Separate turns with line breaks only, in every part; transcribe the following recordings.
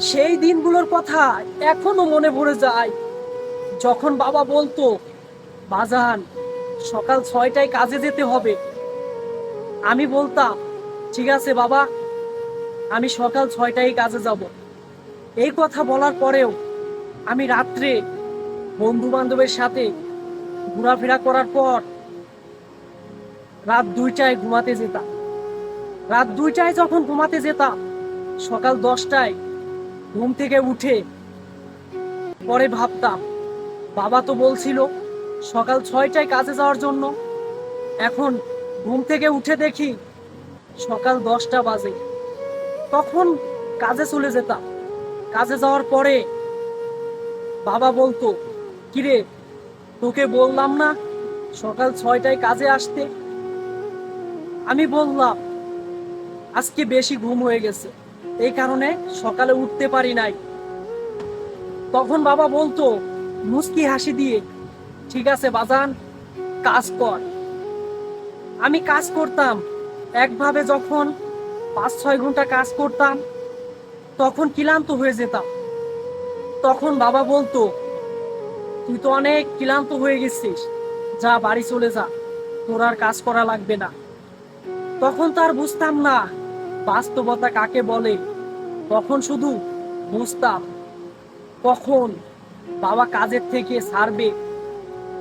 সেই দিনগুলোর কথা এখনও মনে পড়ে যায়। যখন বাবা বলতো, বাজান, সকাল ছয়টায় কাজে যেতে হবে। আমি বলতাম, ঠিক আছে বাবা, আমি সকাল ছয়টায় কাজে যাব। এই কথা বলার পরেও আমি রাত্রে বন্ধু বান্ধবের সাথে ঘোরাফেরা করার পর রাত দুইটায় ঘুমাতে যেতাম। রাত দুইটায় যখন ঘুমাতে যেতাম, সকাল দশটায় ঘুম থেকে উঠে পরে ভাবতাম, বাবা তো বলছিল সকাল ছয়টায় কাজে যাওয়ার জন্য। এখন ঘুম থেকে উঠে দেখি সকাল দশটা বাজে। তখন কাজে চলে যেতাম। কাজে যাওয়ার পরে বাবা বলতো, কিরে, তোকে বললাম না সকাল ছয়টায় কাজে আসতে? আমি বললাম, আজকে বেশি ঘুম হয়ে গেছে। এই কারণে সকালে উঠতে পারি নাই। তখন বাবা বলতো, মুস্কি হাসি দিয়ে, ঠিক আছে বাজান, কাজ কর। আমি কাজ করতাম। একভাবে যখন পাঁচ ছয় ঘণ্টা কাজ করতাম, তখন ক্লান্ত হয়ে যেতাম। তখন বাবা বলতো, তুই তো অনেক ক্লান্ত হয়ে গেছিস, যা বাড়ি চলে যা, তোর আর কাজ করা লাগবে না। তখন তো আর বুঝতাম না বাস্তবতা কাকে বলে? তখন শুধু বুঝতাম কখন বাবা কাজের থেকে ছাড়বে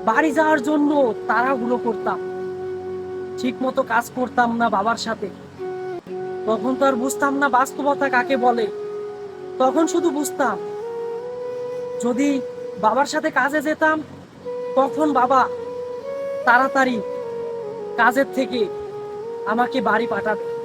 বাড়ি যাওয়ার জন্য তাড়াহুড়ো করতাম। ঠিক মতো কাজ করতাম না বাবার সাথে। তখন তো আর বুঝতাম না বাস্তবতা কাকে বলে। তখন শুধু বুঝতাম, যদি বাবার সাথে কাজে যেতাম, তখন বাবা তাড়াতাড়ি কাজের থেকে আমাকে বাড়ি পাঠাবে।